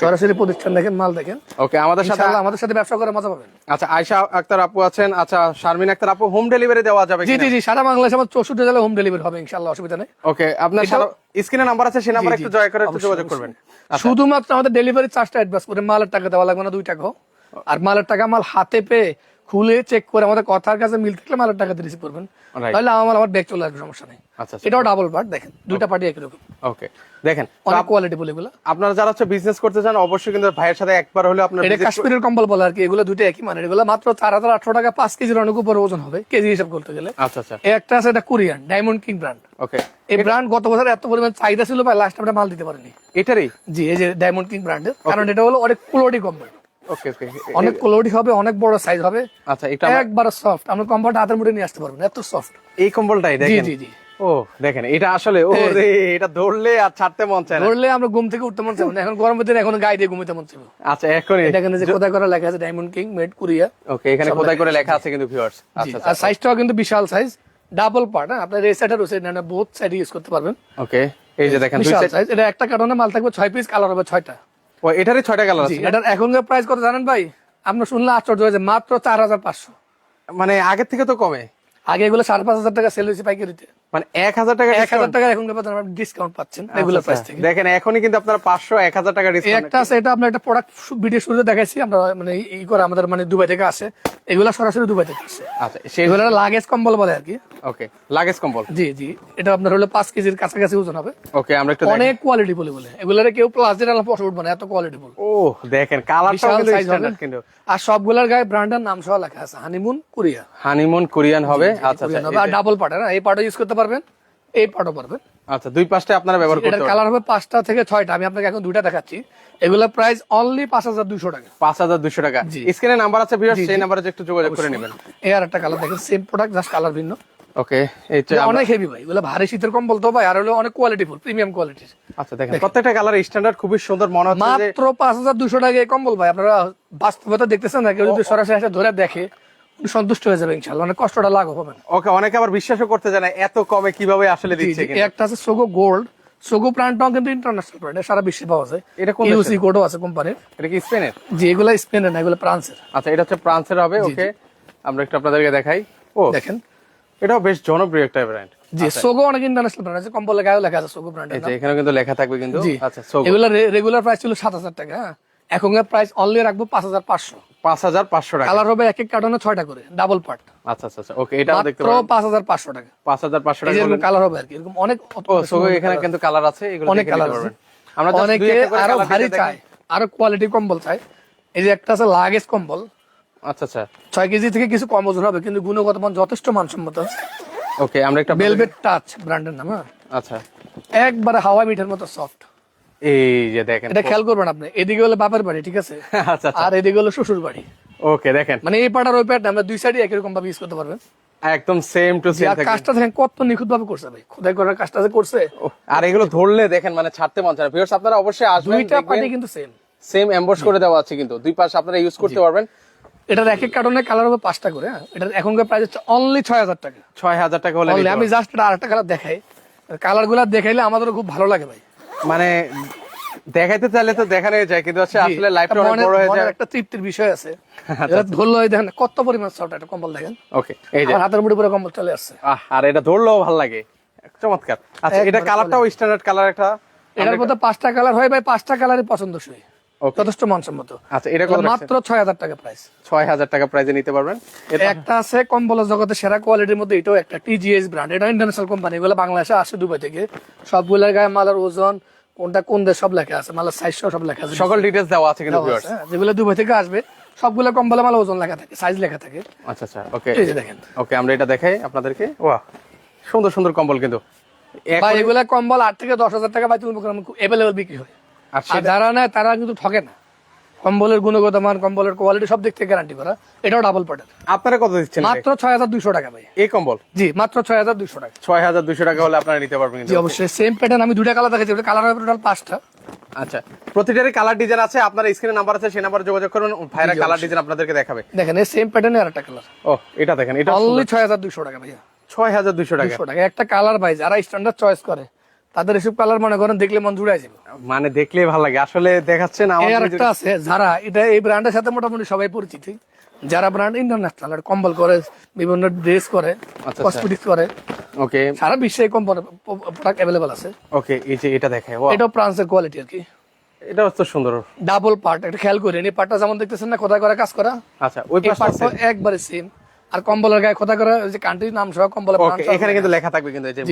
সরাসরি প্রতিষ্ঠান দেখেন মাল দেখেন।
ওকে আমাদের সাথে
আমাদের সাথে ব্যবসা করে মজা পাবেন।
আচ্ছা আয়শা আক্তার আপু আছেন। আচ্ছা শারমিন আক্তার আপু হোম ডেলিভারি দেওয়া যাবে
জি জি জি সারা বাংলাদেশ আমার চৌষট্টি জেলায় হোম ডেলিভারি হবে ইনশাআল্লাহ অসুবিধা নেই।
ওকে আপনার স্ক্রিনে নাম্বার আছে সেই নাম্বার একটু জয় করে একটু যোগাযোগ করবেন।
শুধুমাত্র আমাদের ডেলিভারি চার্জটা অ্যাডভান্স করে মালের টাকা দেওয়া লাগবে না দুই টাকা আর মালের টাকা মাল হাতে পেয়ে খুলে চেক করে আমাদের কথার কাছে মিল থাকলে মালের টাকা রিসিভ করবেন। তাহলে আমার আমার ব্যাগ চলে আসবে সমস্যা নেই।
আচ্ছা
এটাও ডাবল পার্ট দেখেন দুইটা পার্টি একই রকম।
ওকে দেখেন
অনেক কোয়ালিটি বলে এগুলো।
আপনারা যারা হচ্ছে বিজনেস করতে চান অবশ্যই কিন্তু ভাইয়ের সাথে একবার হলে আপনার
এটা কাশ্মীরের কম্বল বলে আর কি এগুলো দুটো একই মানে এগুলো মাত্র চার হাজার আটশো টাকা পাঁচ কেজির অনেক উপরে ওজন হবে কেজি হিসাব করতে গেলে।
আচ্ছা আচ্ছা।
একটা আছে এটা Korean Diamond King brand
okay
এই ব্র্যান্ড গত বছর এত পরিমাণ চাহিদা ছিল ভাই লাস্ট আমরা মাল দিতে পারিনি।
এটারই?
জি এই যে ডায়মন্ড কিং ব্র্যান্ডের কারণ এটা হলো অনেক কোয়ালিটি কম্বল।
ওকে ওকে
অনেক কোয়ালিটি হবে অনেক বড় সাইজ হবে।
আচ্ছা এটা
একবার সফট আমরা কম্বলটা হাতের মুঠে নিয়ে আসতে পারবেন এত সফট
এই কম্বলটাই দেখেন।
জি জি।
ও দেখেন এটা আসলে ও রে এটা ধরলে আর ছাড়তে মন চায় না।
ধরলে আমরা ঘুম থেকে উঠতে মন চাইব না। এখন গরমের দিনে এখন গায়ে দিয়ে ঘুমিতে মন চাইব।
আচ্ছা এখনই।
এটা এখানে যে করা লেখা আছে Diamond King made Korea
okay এখানে খোদাই করে লেখা আছে কিন্তু ভিউয়ার্স আচ্ছা
আর সাইজটাও কিন্তু বিশাল সাইজ ডাবল পার্ট হ্যাঁ? আপনার এই সাইড আর ওই সাইড না বোথ সাইড ইউজ করতে পারবেন।
ওকে এই যে দেখেন দুই
এটা একটা কার্টনে মাল থাকবে ছয় পিস কালার হবে ছয়টা।
ও এটারই ছয়টা কালার আছে
এটার এখনকার প্রাইস কত জানেন ভাই? আপনার শুনলে আশ্চর্য হয়েছে মাত্র চার হাজার পাঁচশো।
মানে আগের থেকে তো কমে।
আগে এগুলো সাড়ে পাঁচ হাজার টাকা সেল হয়েছে পাইকারিতে।
মানে এক হাজার টাকা
এক হাজার টাকা এখন ডিসকাউন্ট পাচ্ছেন রেগুলার প্রাইস থেকে।
দেখেন এখনই কিন্তু আপনারা পাঁচশো এক হাজার টাকা ডিসকাউন্ট
একটা আছে এটা আপনার একটা প্রোডাক্ট ভিডিও শুরুতে দেখাইছি আমরা মানে ই করে আমাদের মানে দুবাই থেকে আসে। এগুলা সরাসরি দুবাই থেকে আসে।
আচ্ছা সেই
এগুলো লাগেজ কম্বল বলে আর কি।
ওকে লাগেজ কম্বল।
জি জি এটা আপনার হলো পাঁচ কেজির কাছাকাছি ওজন হবে।
ওকে আমরা একটু
অনেক কোয়ালিটি বলে বলে। এগুলারে কেউ প্লাস্টিক আলা পশে উঠবে না এত কোয়ালিটি বল।
ও দেখেন কালারটাও কিন্তু স্ট্যান্ডার্ড কিন্তু।
আর সবগুলার গায়ে ব্র্যান্ডের নাম সহ লেখা আছে হানিমুন কোরিয়া
হানিমুন কোরিয়ান হবে। আচ্ছা আচ্ছা
ডাবল পার্ট এই পার্টও ইউজ করতে পারবেন এই পার্টও পারবেন।
আচ্ছা দুই পাশটা আপনারা ব্যবহার করতে পারবেন।
কালার হবে পাঁচটা থেকে ছয়টা। আমি আপনাকে এখন দুইটা দেখাচ্ছি। এগুলোর প্রাইস অনলি পাঁচ হাজার দুইশো টাকা।
পাঁচ হাজার দুশো টাকা। স্ক্রিনে নাম্বার আছে ভিউয়ার্স সেই নাম্বারে একটু যোগাযোগ করে নেবেন।
এই আর একটা কালার দেখেন সেম প্রোডাক্ট জাস্ট কালার ভিন্ন।
ওকে
এটা অনেক হেভি ভাই এগুলো ভারী শীতের কম্বল তো ভাই আর হলো অনেক কোয়ালিটি ফুল প্রিমিয়াম কোয়ালিটির
আচ্ছা দেখেন প্রত্যেকটা কালার স্ট্যান্ডার্ড খুবই সুন্দর। মনে হচ্ছে
মাত্র পাঁচ হাজার দুশো টাকা এই কম্বল ভাই আপনারা বাস্তবতা দেখতেছেন না? কেউ যদি সরাসরি এসে ধরে দেখে সন্তুষ্ট হয়ে যাবে অনেক কষ্টটা লাঘব হবে
ওকে অনেকে আবার বিশ্বাসও করতে জানে এত কমে কীভাবে আসলে দিচ্ছে
একটা আছে সোগো গোল্ড সোগো ব্র্যান্ডটাও কিন্তু ইন্টারন্যাশনাল ব্র্যান্ড সারা বিশ্বে পাওয়া যায়।
এটা কোন
ইউসি কোডও আছে কোম্পানির
এটা কি স্পেনের
যে এগুলো স্পেনের না এগুলো ফ্রান্সের
আচ্ছা এটা হচ্ছে ফ্রান্সের হবে ওকে। আমরা একটু আপনাদেরকে দেখাই। ও
দেখেন।
এটাও বেশ জনপ্রিয় একটা ব্র্যান্ড
জি সোগো অনেক ইন্টারন্যাশনাল ব্র্যান্ড আছে কম্বলে লেখা আছে সোগো
যে এখানে কিন্তু লেখা থাকবে কিন্তু। আচ্ছা সো
এগুলো রেগুলার প্রাইস ছিল সাত হাজার টাকা এখনকার প্রাইস অনলি রাখব পাঁচ হাজার পাঁচশো।
পাঁচ হাজার পাঁচশো টাকা।
কালার হবে এক এক কার্টনে ছয়টা করে ডাবল পার্ট
আচ্ছা আচ্ছা আচ্ছা ওকে এটাও দেখতে
মাত্র
পারেন।
পাঁচ হাজার পাঁচশো টাকা।
পাঁচ হাজার পাঁচশো টাকা
কালার হবে আর কি এরকম অনেক
এখানে কিন্তু কালার আছে এগুলো
অনেক কালার আছে।
আমরা
অনেকে
আরও
ভারী। চায় আরও কোয়ালিটি কম্বল চায়। এই যে একটা আছে লাগেজ কম্বল।
আচ্ছা আচ্ছা।
ছয় কেজি থেকে কিছু কম ওজন হবে কিন্তু গুণগত মান যথেষ্ট মানসম্মত।
ওকে আমরা একটা
বেলভেট টাচ ব্র্যান্ডের নাম হ্যাঁ।
আচ্ছা।
একবারে হাওয়া মিঠার মতো সফট
এই যে দেখেন
এটা খেয়াল করবেন আপনি এদিকে হলো বাপের বাড়ি ঠিক আছে? <laughs>
আচ্ছা আচ্ছা।
আর এদিকে হলো শ্বশুর বাড়ি।
ওকে দেখেন।
মানে এই পাটার ওই পাট আমরা দুই সাইডে একই রকম ভাবে ইউজ করতে পারবেন।
একদম সেম টু সেম
আর কাজটা দেখেন কত নিখুঁত ভাবে করছে ভাই খোদাই করার কাজটা যে করছে।
আর এগুলো ধরলে দেখেন মানে ছাড়তে মন চায় না। ভিউয়ার্স আপনারা অবশ্যই আসবেন
দুইটা পার্টি কিন্তু সেম
সেম এমবস করে দেওয়া আছে কিন্তু। দুই পাশে আপনারা ইউজ করতে পারবেন।
এটার এক এক কার্টনে কালার হবে পাঁচটা করে হ্যাঁ? এটার এখনকার প্রাইস হচ্ছে অনলি ছয় হাজার টাকা।
ছয় হাজার টাকা হলে
আমি জাস্ট এটা আরেকটা কালার দেখাই। কালারগুলা দেখাইলে আমাদের খুব ভালো লাগে ভাই।
মানে দেখাইতে চাইলে তো দেখানো যায় কিন্তু হচ্ছে আসলে লাইফটা অনেক বড় হয়ে যায়।
একটা তৃপ্তির বিষয় আছে। এটা ধরলো এই দেখেন কত পরিমাণ শর্ট একটা কম্বল দেখেন।
ওকে এই যে।
হাতের মুড়ি পুরো কম্বল চলে আসছে।
আহ, আর এটা ধরলো ভালো লাগে। চমৎকার। আচ্ছা এটা কালারটাও স্ট্যান্ডার্ড কালার একটা?
এটার মধ্যে পাঁচটা কালার হয় ভাই পাঁচটা কালারই পছন্দসই।
Okay.
যথেষ্ট মানসম্মত।
আচ্ছা এটা
মাত্র ছয় হাজার টাকা প্রাইস
ছয় হাজার টাকা প্রাইজে নিতে পারবেন। এটা
একটা আছে কম্বলের জগতে সেরা কোয়ালিটির মধ্যে এটাও একটা টিজিএস ব্র্যান্ড এটা ইন্টারন্যাশনাল কোম্পানি এগুলো বাংলাদেশে আসে দুবাই থেকে। সবগুলোর গায়ে মালের ওজন কোনটা কোন দেশ সব লেখা আছে মালের সাইজ সব লেখা আছে।
সকল ডিটেলস দেওয়া আছে কিন্তু
হ্যাঁ, যেগুলো দুবাই থেকে আসবে সবগুলো কম্বলে মাল ওজন লেখা থাকে সাইজ লেখা থাকে।
আচ্ছা আচ্ছা ওকে
এই যে দেখেন।
ওকে আমরা এটা দেখাই আপনাদেরকে। ওয়া সুন্দর সুন্দর কম্বল কিন্তু।
এগুলা কম্বল আট থেকে দশ হাজার টাকা এভেলেবল বিক্রি হয়।
আর
আর যারা নেয় তারা কিন্তু ঠকে না। কম্বলের গুণগত মান কম্বলের কোয়ালিটি সব দিক থেকে গ্যারান্টি করা। এটাও ডাবল
আপনারা কত দিচ্ছেন
মাত্র ছয় হাজার দুইশো টাকা ভাই।
এই কম্বল?
জি মাত্র ছয় হাজার দুইশো টাকা।
ছয় হাজার দুশো টাকা হলে আপনারা নিতে পারবেন
জি অবশ্যই। সেম প্যাটার্ন আমি দুটা কালার দেখাচ্ছি। কালার হবে টোটাল পাঁচটা।
আচ্ছা। প্রতিটারই কালার ডিজাইন আছে আপনার স্ক্রিনে নাম্বার আছে সেই নাম্বারে যোগাযোগ করুন। ভাইরা কালার ডিজাইন আপনাদেরকে দেখাবে।
দেখেন এই সেম প্যাটার্নের আর একটা কালার
ও এটা দেখেন এটা
অনলি ছয় হাজার দুইশো টাকা ভাইয়া।
ছয় হাজার দুশো টাকা।
দুশো টাকা। একটা কালার ভাই যারা স্ট্যান্ডার্ড চয়েস করে তাদের এসব কালার মনে করেন দেখলে মন জুড়াই যাবে।
মানে দেখলেই ভালো লাগে। আসলে দেখাচ্ছেন আমার
একটা আছে যারা এটা এই ব্র্যান্ডের সাথে মোটামুটি সবাই পরিচিত। যারা ব্র্যান্ড ইন্টারন্যাশনাল আর কম্বল করে বিভিন্ন ড্রেস করে
আচ্ছা।
কসমেটিক্স করে
ওকে
সারা বিশ্বে এই কোম্পানি প্রোডাক্ট অ্যাভেলেবল আছে।
ওকে এই যে এটা দেখায় ও
এটাও ফ্রান্সের কোয়ালিটি আর কি।
এটা হচ্ছে সুন্দর।
ডাবল পার্ট একটা খেয়াল করেন এই পার্টটা যেমন দেখতেছেন না কোথায় করা কাজ করা
আচ্ছা ওই
পার্টটা একবারে সেম আর কম্বলের গায়ে খোদা করা যে কান্ট্রির নাম সহ কম্বলের
এখানে কিন্তু লেখা থাকবে কিন্তু এই যে।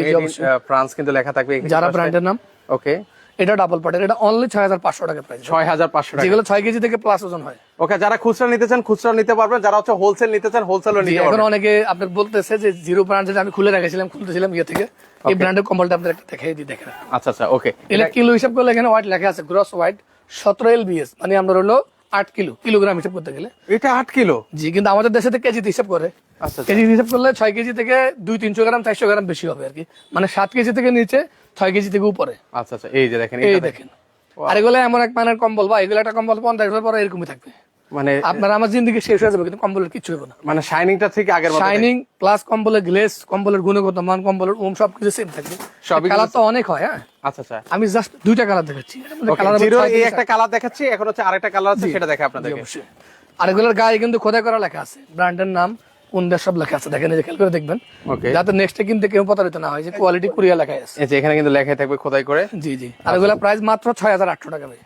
ফ্রান্স কিন্তু লেখা থাকবে
যারা ব্র্যান্ডের নাম।
ওকে
এটা ডাবল পার্টের এটা অনলি ছয় হাজার পাঁচশো টাকা প্রাইস
ছয় হাজার পাঁচশো টাকা।
যেগুলো ছয় কেজি থেকে প্লাস ওজন হয়।
ওকে যারা খুচরা নিতে চান খুচরা নিতে পারবেন। যারা হচ্ছে হোলসেল নিতে চান হোলসেলও নিতে
এখন অনেকে আপনার বলতেছে যে জিরো ব্র্যান্ড যেটা আমি খুলে রেখেছিলাম খুলতেছিলাম ইয়ে থেকে। এই ব্র্যান্ডের কম্বলটা আপনাদের একটা দেখাই দিই দেখেন।
আচ্ছা আচ্ছা ওকে
এটা কিলো হিসাব করলে এখানে হোয়াইট লেখা আছে গ্রস হোয়াইট সতেরো এল বিএস মানে আমরা হলো আট কিলো কিলোগ্রাম হিসাব করতে গেলে।
এটা আট কিলো?
জি কিন্তু আমাদের দেশে তো কেজিতে হিসাব করে।
আচ্ছা
কেজি হিসাব করলে ছয় কেজি থেকে দুই তিনশো গ্রাম চারশো গ্রাম বেশি হবে আর কি মানে সাত কেজি থেকে নিচে ছয় কেজি থেকে উপরে।
আচ্ছা আচ্ছা এই যে দেখেন
এই
দেখেন।
দেখেন। আর এগুলো এমন এক মানের কম্বল বা এগুলো একটা কম্বল পঞ্চাশ বছর পরে এরকমই থাকবে।
মানে
আপনার আমার জিন্দগি শেষ হয়ে যাবে কিন্তু কম্বলের কিছু হবে না।
মানে শাইনিংটা থেকে আগের
শাইনিং প্লাস কম্বলের গ্লেস কম্বলের গুণগত মান কম্বলের ওম সবকিছু সেম থাকবে।
সবই
কালার তো অনেক হয় হ্যাঁ?
আচ্ছা আচ্ছা।
আমি জাস্ট দুইটা কালার দেখাচ্ছি।
জিরো এই একটা কালার দেখাচ্ছি এখন হচ্ছে আরেকটা কালার আছে সেটা দেখে
আপনাদের
আপনাদেরকে।
অবশ্যই। আর এগুলোর গায়ে কিন্তু খোদাই করা লেখা আছে ব্র্যান্ডের নাম কোন দেশ সব লেখা আছে? দেখেন খেয়াল করে দেখবেন। যাতে নেক্সটে কিনতে কেউ প্রতারিত না হয় যে কোয়ালিটি কোরিয়া লেখা আছে।
এখানে কিন্তু লেখাই থাকবে খোদাই করে।
জি জি। আর এগুলো প্রাইস মাত্র ছয় হাজার আটশো টাকা ভাই।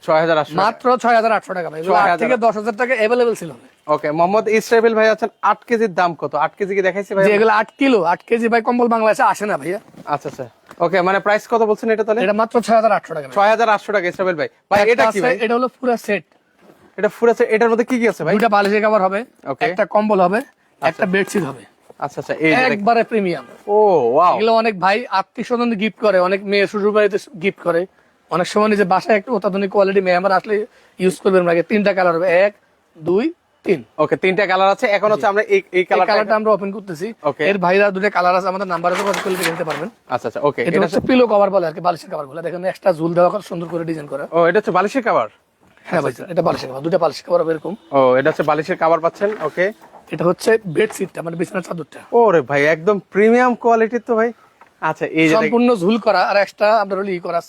মাত্র ছয় হাজার আটশো টাকা ভাই।
6,800
থেকে দশ হাজার টাকা অ্যাভেলেবেল ছিল।
ওকে মোহাম্মদ ইসরাফিল ভাই আছেন কেজির দাম কত? কেজি কি দেখাইছি ভাই?
এগুলো কিলো। আট কেজি ভাই কম্বল বাংলাদেশে আসে না ভাইয়া।
আচ্ছা আচ্ছা। ওকে মানে প্রাইস কত বলছেন এটা তাহলে?
এটা মাত্র ছয় হাজার আটশো টাকা ভাই।
ছয় হাজার আটশো টাকা ইসরাফিল ভাই। ভাই এটা কি ভাই?
এটা হলো পুরো সেট
এটা ফুল আছে এটার মধ্যে কি কি আছে ভাই?
দুইটা বালিশের কাভার হবে. একটা কম্বল হবে একটা বেডশিট হবে।
আচ্ছা আচ্ছা
একবারে প্রিমিয়াম
ও ওয়াও
এগুলো অনেক ভাই আত্মীয় স্বজন গিফট করে অনেক মেয়ে শ্বশুর বাড়িতে গিফট করে। অনেক সময় নিজে বাসায় একটা অত্যাধুনিক কোয়ালিটি মেয়ে আমার আসলে ইউজ করবেন আগে। তিনটা কালার হবে। এক দুই তিন।
ওকে তিনটা কালার আছে। এখন হচ্ছে আমরা এই কালারটা
আমরা ওপেন করতেছি. এর ভাইরা দুটো কালার আছে আমাদের নাম্বারে যোগাযোগ করলে দেখে নিতে পারবেন।
আচ্ছা আচ্ছা ওকে
এটা হচ্ছে পিলো কভার বলে আর কি বালিশের কভারগুলো দেখেন এক্সট্রা ঝুল দেওয়া কত সুন্দর করে ডিজাইন করা।
ও এটা হচ্ছে বালিশের কাভার
হ্যাঁ ভাই এটা বালিশের কভার দুটো বালিশের কভার এরকম।
ও এটা হচ্ছে বালিশের কাভার পাচ্ছেন ওকে
এটা হচ্ছে বেডশিটটা মানে বিছানার চাদরটা।
ওরে ভাই একদম প্রিমিয়াম কোয়ালিটির তো ভাই। আচ্ছা এই যে
সম্পূর্ণ ঝুল করা আর এক্সট্রা আপনার হলো ই করা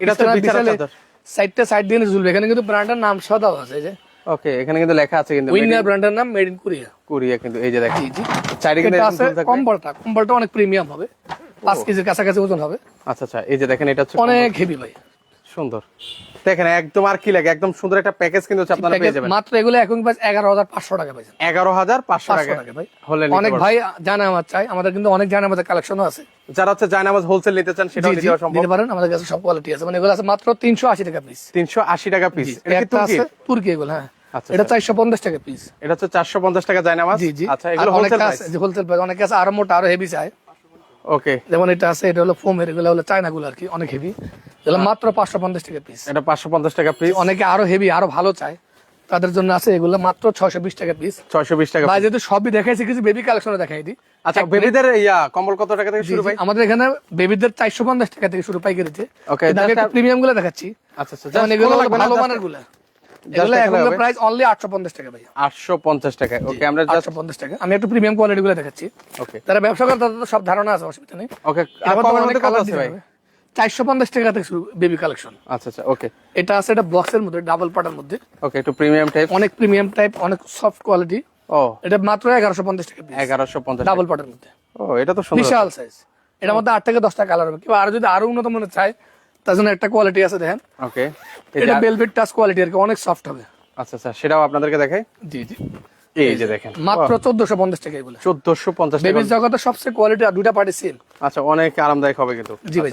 এটা তো বিছানার চাদর।
সাইডটা সাইড দিয়ে ঝুলবে। এখানে কিন্তু ব্র্যান্ডের নাম সহ দেওয়া আছে এই যে।
ওকে এখানে কিন্তু লেখা আছে কিন্তু
উইনার ব্র্যান্ডের নাম মেড ইন কোরিয়া
কোরিয়া কিন্তু এই যে দেখেন।
জি
চারিদিকে কিন্তু
আছে কম্বলটা। কম্বলটা অনেক প্রিমিয়াম হবে। পাঁচ কেজির কাছাকাছি ওজন হবে।
আচ্ছা আচ্ছা এই যে দেখেন এটা
অনেক হেভি ভাই।
সুন্দর। দেখেন একদম আর কি লাগে একদম সুন্দর একটা প্যাকেজ কিন্তু হচ্ছে আপনারা পেয়ে যাবেন।
মাত্র এগুলো এখন প্রাইস এগারো হাজার পাঁচশো টাকা পাইছেন
এগারো হাজার পাঁচশো
পাঁচশো
টাকা।
টাকা ভাই।
হলে
অনেক ভাই জানে আমার চাই আমাদের কিন্তু অনেক জানে আমাদের কালেকশনও আছে।
যারা হচ্ছে জায়নামাজ হোলসেল নিতে চান সেটাও নিতে সম্ভব।
নিতে পারেন আমাদের কাছে সব কোয়ালিটি আছে। মানে এগুলো আছে মাত্র তিনশো আশি টাকা পিস
তিনশো আশি টাকা পিস এটা কি তুর্কি?
তুর্কি এগুলো হ্যাঁ।
আচ্ছা,
এটা চারশো পঞ্চাশ টাকা পিস
এটা হচ্ছে চারশো পঞ্চাশ টাকা জায়নামাজ আচ্ছা এগুলো হোলসেল প্রাইস
আছে হোলসেল প্রাইস অনেকে আছে আরও মোটা আরও হেভি চায়
ওকে
যেমন এটা আছে এটা হলো ফোমের এগুলো হলো আর কি অনেক হেভি এগুলো মাত্র পাঁচশো পঞ্চাশ টাকা পিস
এটা পাঁচশো পঞ্চাশ টাকা পিস
অনেকে আরও হেভি আরও ভালো চায়। তাদের জন্য আছে এগুলো মাত্র ছয়শো বিশ টাকা পিস
ছয়শো বিশ টাকা piece।
যেহেতু সবই দেখাইছি কিছু বেবি কালেকশনে দেখাই দিই।
আচ্ছা বেবিদের ইয়া কম্বল কত টাকা থেকে শুরু ভাই?
আমাদের এখানে বেবিদের চারশো পঞ্চাশ টাকা থেকে শুরু পাইকারিতে।
Just
প্রিমিয়ামগুলো দেখাচ্ছি।
আচ্ছা আচ্ছা
যেমন এগুলো ভালো
মানেরগুলা।
প্রাইস অনলি আটশো পঞ্চাশ টাকা ভাই
আটশো পঞ্চাশ টাকা ওকে আমরা জাস্ট
আটশো পঞ্চাশ টাকা। আমি একটু প্রিমিয়াম কোয়ালিটি গুলো দেখাচ্ছি।
ওকে
যারা ব্যবসা করে তাদের সব ধারণা আছে অসুবিধা নেই।
ওকে
এর
কমের মধ্যে কত আছে ভাই।
হবে। চারশো পঞ্চাশ টাকা থেকে শুরু বেবি কালেকশন
আচ্ছা আচ্ছা ওকে
এটা আছে এটা বক্সের মধ্যে ডাবল পাটার মধ্যে।
ওকে একটু প্রিমিয়াম টাইপ
অনেক প্রিমিয়াম টাইপ অনেক সফট কোয়ালিটি
ও।
এটা মাত্র এগারোশো পঞ্চাশ টাকা
এগারোশো পঞ্চাশ
ডাবল পাটার মধ্যে।
ও এটা তো সুন্দর।
বিশাল সাইজ এটার মধ্যে আট থেকে দশটা কালার হবে। কিংবা আরও যদি আরও উন্নত মনে চায় তার জন্য একটা কোয়ালিটি আছে দেখেন।
ওকে
এটা বেলভেট টাচ কোয়ালিটি আর কি অনেক সফট হবে।
আচ্ছা আচ্ছা সেটাও আপনাদেরকে দেখাই?
জি জি।
এই যে দেখেন।
মাত্র চোদ্দশো পঞ্চাশ টাকা এগুলো।
চোদ্দশো পঞ্চাশ টাকা।
বেবির জগতে সবচেয়ে কোয়ালিটি আর দুটা পার্টি সেম
আচ্ছা অনেক আরামদায়ক হবে কিন্তু।
জি ভাই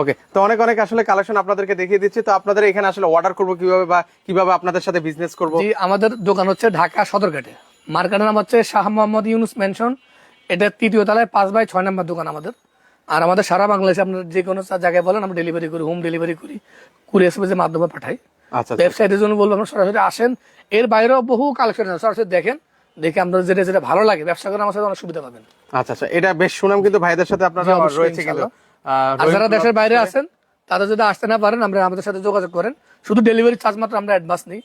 ওকে তো অনেক অনেক আসলে কালেকশন আপনাদেরকে দেখিয়ে দিচ্ছি। তো আপনাদের এখানে আসলে অর্ডার করব কীভাবে বা কীভাবে আপনাদের সাথে বিজনেস করব?
জি আমাদের দোকান হচ্ছে ঢাকা সদরঘাটে। মার্কেটের নাম হচ্ছে শাহ মোহাম্মদ ইউনুস মেনশন এটা তৃতীয় তলায় পাঁচ বাই ছয় নম্বর দোকান আমাদের। আর আমাদের সারা বাংলাদেশে আপনার যে কোনো জায়গায় বলেন আমরা ডেলিভারি করি হোম ডেলিভারি করি কুরিয়ার সার্ভিসের মাধ্যমে পাঠাই।
আচ্ছা আচ্ছা।
ওয়েবসাইটের জন্য বলব আপনারা সরাসরি আসেন। এর বাইরেও বহু কালেকশন আছে সরাসরি দেখেন দেখে আপনার যেটা যেটা ভালো লাগে ব্যবসা করে আমার সাথে অনেক সুবিধা পাবেন।
আচ্ছা আচ্ছা এটা বেশ সুনাম কিন্তু ভাইদের সাথে আপনারা রয়েছে কিন্তু।
আর যারা দেশের বাইরে আছেন তারা যদি আসতে না পারেন আমরা আমাদের সাথে যোগাযোগ করেন। শুধু ডেলিভারি চার্জ মাত্র আমরা অ্যাডভান্স নিই।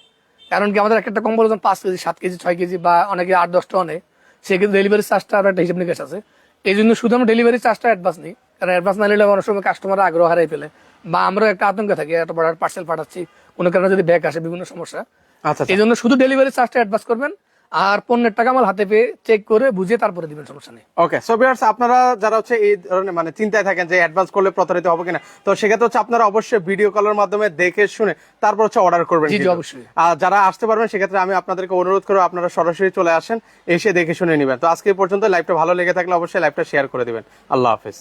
কারণ কি আমাদের একটা কম্বল ওজন পাঁচ কেজি সাত কেজি ছয় কেজি বা অনেকে আট দশটা অনেক সেক্ষেত্রে ডেলিভারি চার্জটা আর একটা হিসাব নিকাশ আছে। এই জন্য শুধু আমরা ডেলিভারি চার্জটা অ্যাডভান্স নিই। কারণ অ্যাডভান্স না নিলে অনেক সময় কাস্টমার আগ্রহ হারাই ফেলে। বা আমরা একটা আতঙ্কে থাকি একটা বড় পার্সেল পাঠাচ্ছি। কোনো কারণে যদি ব্যাগ আসে বিভিন্ন সমস্যা।
আচ্ছা আচ্ছা।
এই জন্য শুধু ডেলিভারি চার্জটা অ্যাডভান্স করবেন। আর পণ্যের টাকা মাল হাতে পেয়ে চেক করে বুঝে তারপরে দিবেন সমস্যা নেই।
ওকে সো ভিউয়ার্স আপনারা যারা হচ্ছে এই ধরনের মানে চিন্তায় থাকেন যে অ্যাডভান্স করলে প্রতারিত হবে কিনা তো সেক্ষেত্রে হচ্ছে আপনারা অবশ্যই ভিডিও কলের মাধ্যমে দেখে শুনে তারপর হচ্ছে অর্ডার করবেন
জি, অবশ্যই।
আর যারা আসতে পারবেন সেক্ষেত্রে আমি আপনাদেরকে অনুরোধ করব আপনারা সরাসরি চলে আসেন এসে দেখে শুনে নেবেন। তো আজকে পর্যন্ত লাইভটা ভালো লেগে থাকলে অবশ্যই লাইভটা শেয়ার করে দিবেন। আল্লাহ হাফেজ।